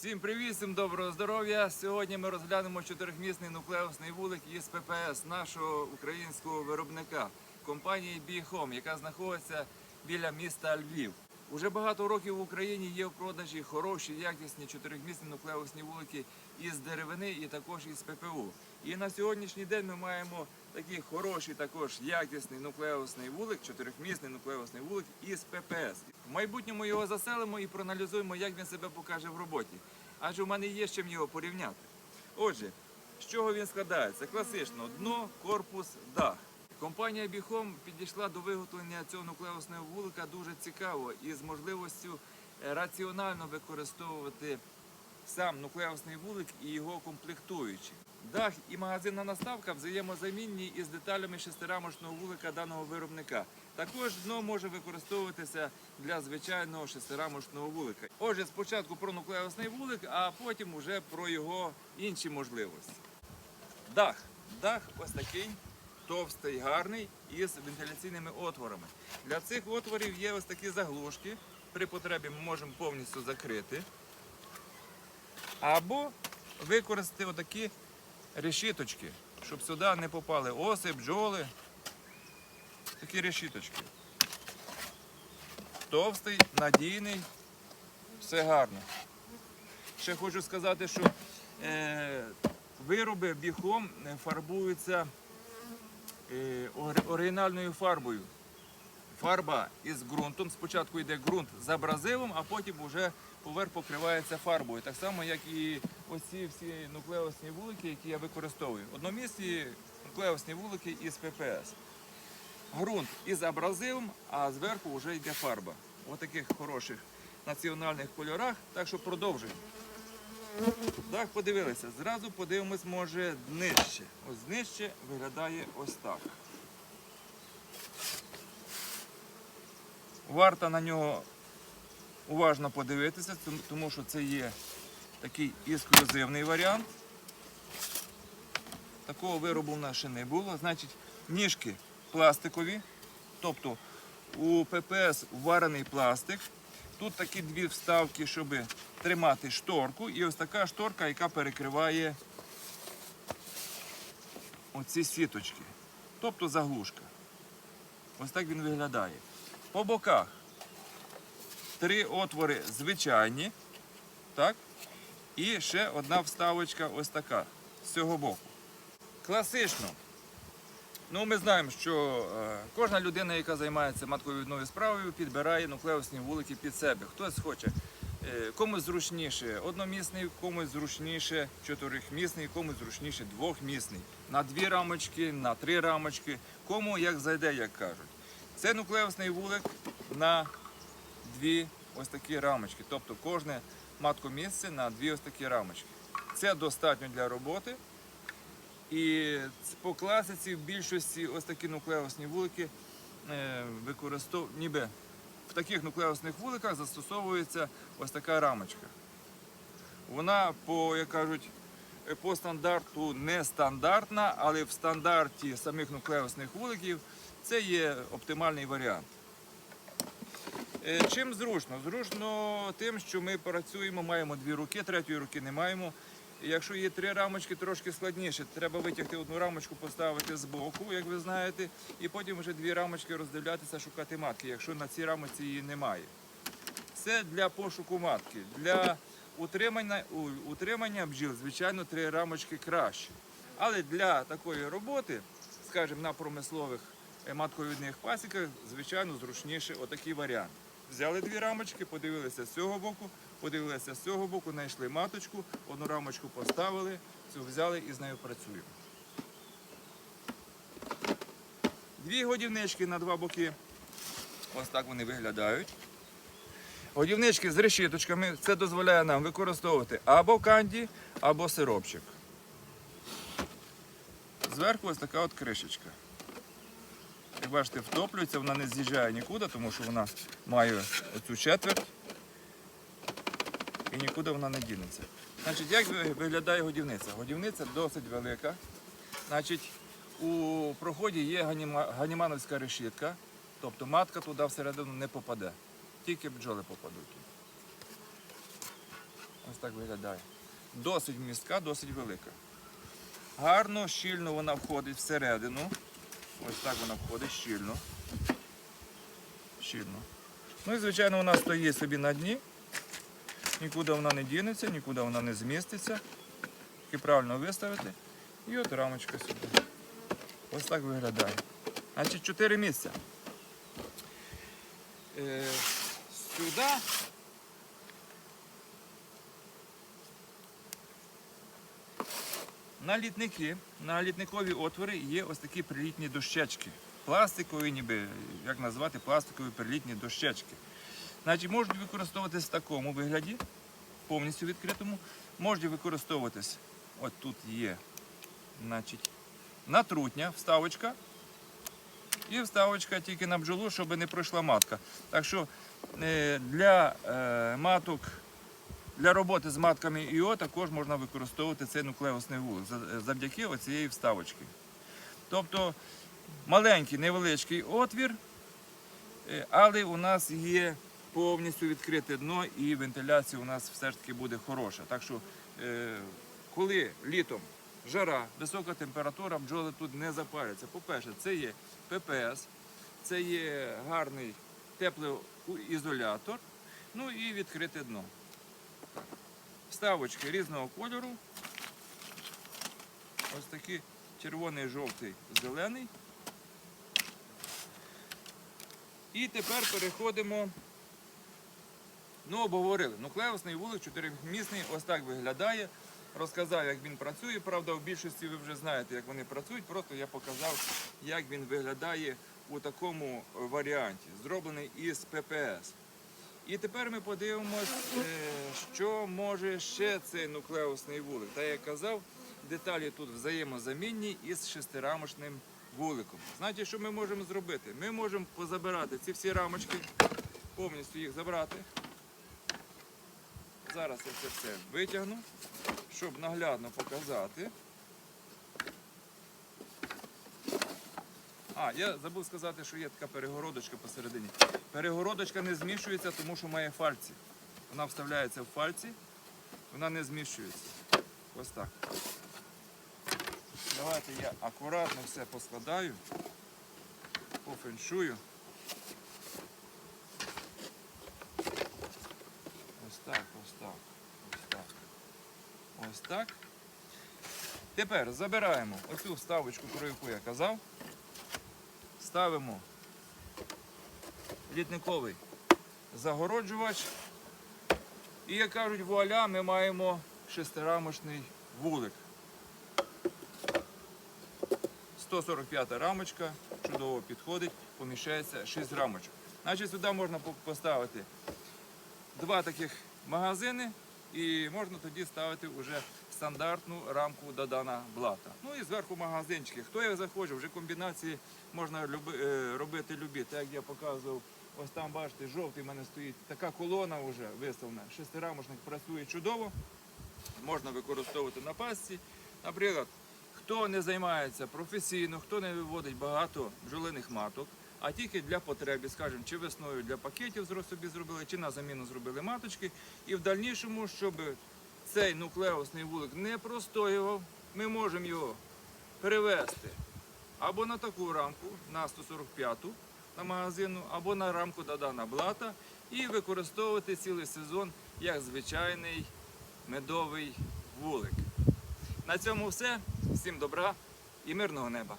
Всім привіт, всім доброго здоров'я. Сьогодні ми розглянемо чотирьохмісний нуклеусний вулик із ППС нашого українського виробника компанії Біхом, яка знаходиться біля міста Львів. Уже багато років в Україні є в продажі хороші, якісні чотирьохмісні нуклеусні вулики із деревини і також із ППУ. І на сьогоднішній день ми маємо такий хороший, також якісний нуклеусний вулик, чотирьохмісний нуклеусний вулик із ППС. В майбутньому його заселимо і проаналізуємо, як він себе покаже в роботі. Адже в мене є з чим його порівняти. Отже, з чого він складається? Класично дно, корпус, дах. Компанія Біхом підійшла до виготовлення цього нуклеусного вулика дуже цікаво і з можливістю е, раціонально використовувати сам нуклеусний вулик і його комплектуючі. Дах і магазинна наставка взаємозамінні із деталями шестирамочного вулика даного виробника. Також дно може використовуватися для звичайного шестирамочного вулика. Отже, спочатку про нуклеусний вулик, а потім уже про його інші можливості. Дах. Дах ось такий товстий, гарний із вентиляційними отворами. Для цих отворів є ось такі заглушки. При потребі ми можемо повністю закрити. Або використати отакі решіточки, щоб сюди не попали оси, бджоли. Такі решіточки. Товстий, надійний, все гарно. Ще хочу сказати, що е, вироби біхом е, фарбуються оригінальною фарбою. Фарба із ґрунтом. Спочатку йде ґрунт з абразивом, а потім вже поверх покривається фарбою. Так само, як і оці всі нуклеусні вулики, які я використовую. Одномісні нуклеусні вулики із ППС. Ґрунт із абразивом, а зверху вже йде фарба. Ось таких хороших національних кольорах. Так що продовжуємо. Так, подивилися. Зразу подивимось, може, нижче. Ось нижче виглядає ось так. Варто на нього уважно подивитися, тому що це є такий ексклюзивний варіант. Такого виробу в нас ще не було. Значить, ніжки пластикові, тобто у ППС варений пластик. Тут такі дві вставки, щоб тримати шторку, і ось така шторка, яка перекриває оці сіточки. Тобто заглушка. Ось так він виглядає. По боках три отвори звичайні. Так? І ще одна вставочка ось така з цього боку. Класично. Ну, ми знаємо, що е, кожна людина, яка займається матковідною справою, підбирає нуклеусні вулики під себе. Хтось хоче е, комусь зручніше одномісний, комусь зручніше чотирьохмісний, комусь зручніше двохмісний. На дві рамочки, на три рамочки, кому як зайде, як кажуть. Це нуклеусний вулик на дві ось такі рамочки. Тобто кожне маткомісце на дві ось такі рамочки. Це достатньо для роботи. І по класиці в більшості ось такі нуклеусні вулики е, використов... ніби в таких нуклеусних вуликах застосовується ось така рамочка. Вона, по, як кажуть, е, по стандарту не стандартна, але в стандарті самих нуклеусних вуликів це є оптимальний варіант. Е, Чим зручно? Зручно тим, що ми працюємо, маємо дві руки, третьої руки не маємо. Якщо є три рамочки, трошки складніше. Треба витягти одну рамочку, поставити збоку, як ви знаєте, і потім вже дві рамочки роздивлятися, шукати матки, якщо на цій рамочці її немає. Це для пошуку матки. Для утримання, утримання бджіл, звичайно, три рамочки краще. Але для такої роботи, скажімо, на промислових е, матковідних пасіках, звичайно, зручніше отакий варіант. Взяли дві рамочки, подивилися з цього боку, подивилися з цього боку, знайшли маточку, одну рамочку поставили, цю взяли і з нею працюємо. Дві годівнички на два боки. Ось так вони виглядають. Годівнички з решіточками. Це дозволяє нам використовувати або канді, або сиропчик. Зверху ось така от кришечка. Як бачите, втоплюється, вона не з'їжджає нікуди, тому що вона має оцю четверть і нікуди вона не дінеться. Значить, як виглядає годівниця? Годівниця досить велика. Значить, у проході є ганімановська решітка, тобто матка туди всередину не попаде, тільки бджоли попадуть. Ось так виглядає. Досить містка, досить велика. Гарно, щільно вона входить всередину. Ось так вона входить щільно. Щільно. Ну і звичайно вона стоїть собі на дні. Нікуди вона не дінеться, нікуди вона не зміститься. Тільки правильно виставити. І от рамочка сюди. Ось так виглядає. Значить, чотири місця. Е, сюди. На літники, на літникові отвори є ось такі прилітні дощечки. Пластикові, ніби, як назвати, пластикові прилітні дощечки. Значить, можуть використовуватись в такому вигляді, повністю відкритому. Можуть використовуватись, от тут є, значить, натрутня, вставочка. І вставочка тільки на бджолу, щоб не пройшла матка. Так що е, для е, маток, для роботи з матками ІО також можна використовувати цей нуклеусний вулик завдяки оцієї вставочки. Тобто маленький невеличкий отвір, е, але у нас є повністю відкрите дно і вентиляція у нас все ж таки буде хороша. Так що, е, коли літом жара, висока температура, бджоли тут не запаряться. По-перше, це є ППС, це є гарний теплоізолятор, ну і відкрите дно. Вставочки різного кольору. Ось такі червоний, жовтий, зелений. І тепер переходимо. Ну, обговорили. Нуклеусний вулик чотиримісний, ось так виглядає. Розказав, як він працює. Правда, в більшості ви вже знаєте, як вони працюють. Просто я показав, як він виглядає у такому варіанті, зроблений із ППС. І тепер ми подивимось, е, що може ще цей нуклеусний вулик. Та як казав, деталі тут взаємозамінні із шестирамочним вуликом. Знаєте, що ми можемо зробити? Ми можемо позабирати ці всі рамочки, повністю їх забрати. Зараз я це все витягну, щоб наглядно показати. А, я забув сказати, що є така перегородочка посередині. Перегородочка не змішується, тому що має фальці. Вона вставляється в фальці, вона не змішується. Ось так. Давайте я акуратно все поскладаю, пофеншую. Ось так, ось так, ось так. Ось так. Тепер забираємо оцю вставочку, про яку я казав. Ставимо літниковий загороджувач. І, як кажуть, вуаля, ми маємо шестирамочний вулик. 145 рамочка, чудово підходить, поміщається 6 рамочок. Значить, сюди можна поставити два таких магазини і можна тоді ставити вже стандартну рамку Дадана Блата. Ну і зверху магазинчики. Хто як захоче, вже комбінації можна е, робити любі. Так як я показував, ось там бачите, жовтий в мене стоїть така колона вже виставлена. Шестирамочник працює чудово. Можна використовувати на пасці. Наприклад, хто не займається професійно, хто не виводить багато бджолиних маток, а тільки для потреби, скажімо, чи весною для пакетів собі зробили, чи на заміну зробили маточки. І в дальнішому, щоб цей нуклеусний вулик не простоював, ми можемо його перевести або на таку рамку, на 145-ту на магазину, або на рамку Дадана Блата і використовувати цілий сезон як звичайний медовий вулик. На цьому все. Всім добра і мирного неба.